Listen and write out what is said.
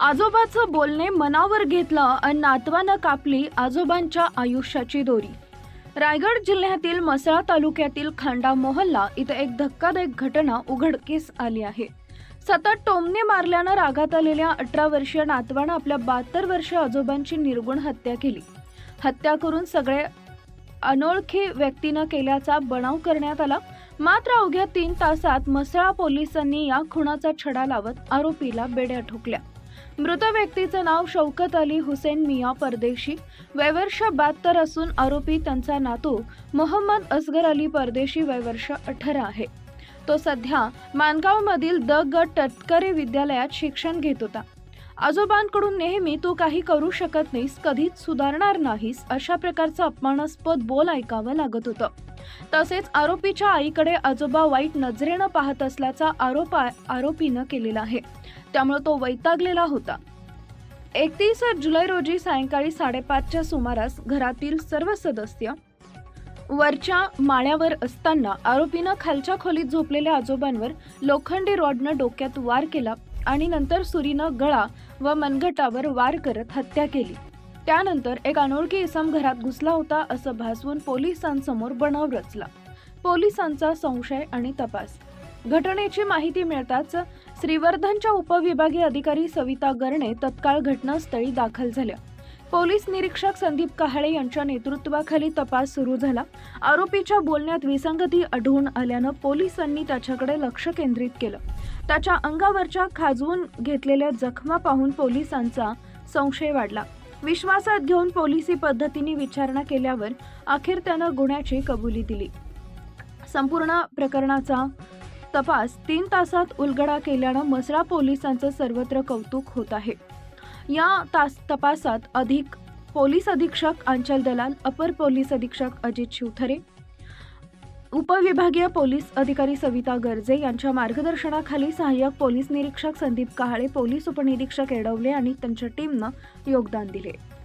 आजोबाचं बोलणे मनावर घेतलं आणि नातवानं कापली आजोबांच्या आयुष्याची दोरी. रायगड जिल्ह्यातील मसळा तालुक्यातील खांडा मोहल्ला इथं एक धक्कादायक घटना उघडकीस आली आहे. सतत टोमने मारल्यानं रागात आलेल्या अठरा वर्षीय नातवानं आपल्या बहात्तर वर्षीय आजोबांची निर्गुण हत्या केली. हत्या करून सगळे अनोळखी व्यक्तीनं केल्याचा बनाव करण्यात आला. मात्र अवघ्या तीन तासात मसळा पोलिसांनी या खुणाचा छडा लावत आरोपीला बेड्या ठोकल्या. मृत व्यक्तीचं नाव शौकत अली हुसेन मिया परदेशी. वयवर्ष बहात्तर असून आरोपी त्यांचा नातू मोहम्मद असगर अली परदेशी वयवर्ष अठरा आहे. तो सध्या मानगावमधील द गट तटकरे विद्यालयात शिक्षण घेत होता. आजोबांकडून नेहमी तू काही करू शकत नाहीस कधीच सुधारणार नाहीस अशा प्रकारचं अपमानास्पद बोल ऐकावं लागत होतं. तसेच आरोपीच्या आईकडे आजोबा वाईट नजरेनं पाहत असल्याचा आरोप आरोपीनं केलेला आहे. त्यामुळे तो वैतागलेला होता. एकतीस जुलै रोजी सायंकाळी साडेपाचच्या सुमारास घरातील सर्व सदस्य वरच्या माळ्यावर असताना आरोपीनं खालच्या खोलीत झोपलेल्या आजोबांवर लोखंडी रॉडनं डोक्यात वार केला. आणि नंतर सुरीनं गळा व मनगटावर वार करत हत्या केली. त्यानंतर एक अनोळखी इसम घरात घुसला होता असं भासवून पोलिसांसमोर बनाव रचला. पोलिसांचा संशय आणि तपास. घटनेची माहिती मिळताच श्रीवर्धनच्या उपविभागीय अधिकारी सविता गरणे तत्काळ घटनास्थळी दाखल झाल्या. पोलीस निरीक्षक संदीप काहळे यांच्या नेतृत्वाखाली तपास सुरू झाला. आरोपीच्या बोलण्यात विसंगती आढळून आल्यानं पोलिसांनी त्याच्याकडे लक्ष केंद्रित केलं. त्याच्या अंगावरच्या खाजवून घेतलेल्या जखमा पाहून पोलिसांचा संशय वाढला. विश्वासात घेऊन पोलिसी पद्धतीने विचारणा केल्यावर अखेर त्यानं गुन्ह्याची कबुली दिली. संपूर्ण प्रकरणाचा तपास तीन तासात उलगडा केल्यानं मसळा पोलिसांचं सर्वत्र कौतुक होत आहे. या तास तपासात अधिक पोलीस अधीक्षक अंचल दलाल अपर पोलीस अधीक्षक अजित शिवथरे उपविभागीय पोलीस अधिकारी सविता गर्जे यांच्या मार्गदर्शनाखाली सहाय्यक पोलीस निरीक्षक संदीप कहाळे पोलीस उपनिरीक्षक एडवले आणि त्यांच्या टीमनं योगदान दिले.